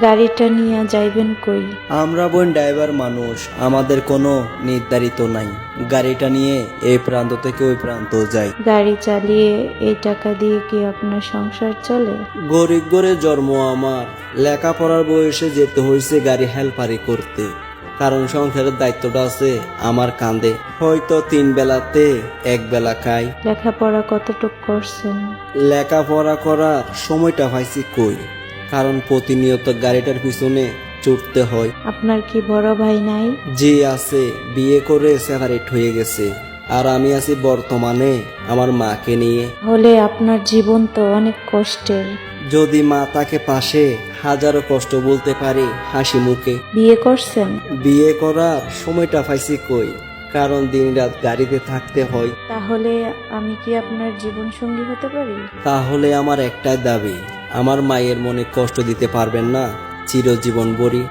গাড়িটা নিয়ে যাইবেন কই? আমরা বোন ড্রাইভার মানুষ আমাদের কোনো নির্ধারিত নাই। গাড়িটা নিয়ে এই প্রান্ত থেকে ওই প্রান্ত যাই। গাড়ি চালিয়ে এই টাকা দিয়ে কি আপনার সংসার চলে? গরিব গরে জন্ম আমার। লেখাপড়ার বয়সে যেতে হয়েছে গাড়ি হেল্পারি করতে। কারণ সংসারের দায়িত্বটা আছে আমার কাঁধে। হয়তো তিন বেলাতে এক বেলা খাই। লেখাপড়া কতটুক করছেন? লেখাপড়া করার সময়টা পাইছি কই? কারণ প্রতিনিয়ত গাড়িটার পিছনে ছুটতে হয়। আপনার কি বড় ভাই নাই? যে আছে। বিয়ে করে সেপারেট হয়ে গেছে। আর আমি আছি বর্তমানে আমার মাকে নিয়ে। হলে আপনার জীবন তো অনেক কষ্টের। যদি মা তাকে পাশে হাজারো কষ্ট বলতে পারি হাসি মুখে। বিয়ে করছেন? বিয়ে করার সময়টা পাইছি কই? কারণ দিনরাত গাড়িতে থাকতে হয়। তাহলে আমি কি আপনার জীবন সঙ্গী হতে পারি? তাহলে আমার একটাই দাবি আমার মায়ের মনে কষ্ট দিতে পারবেন না। চিরজীবন বড়ি।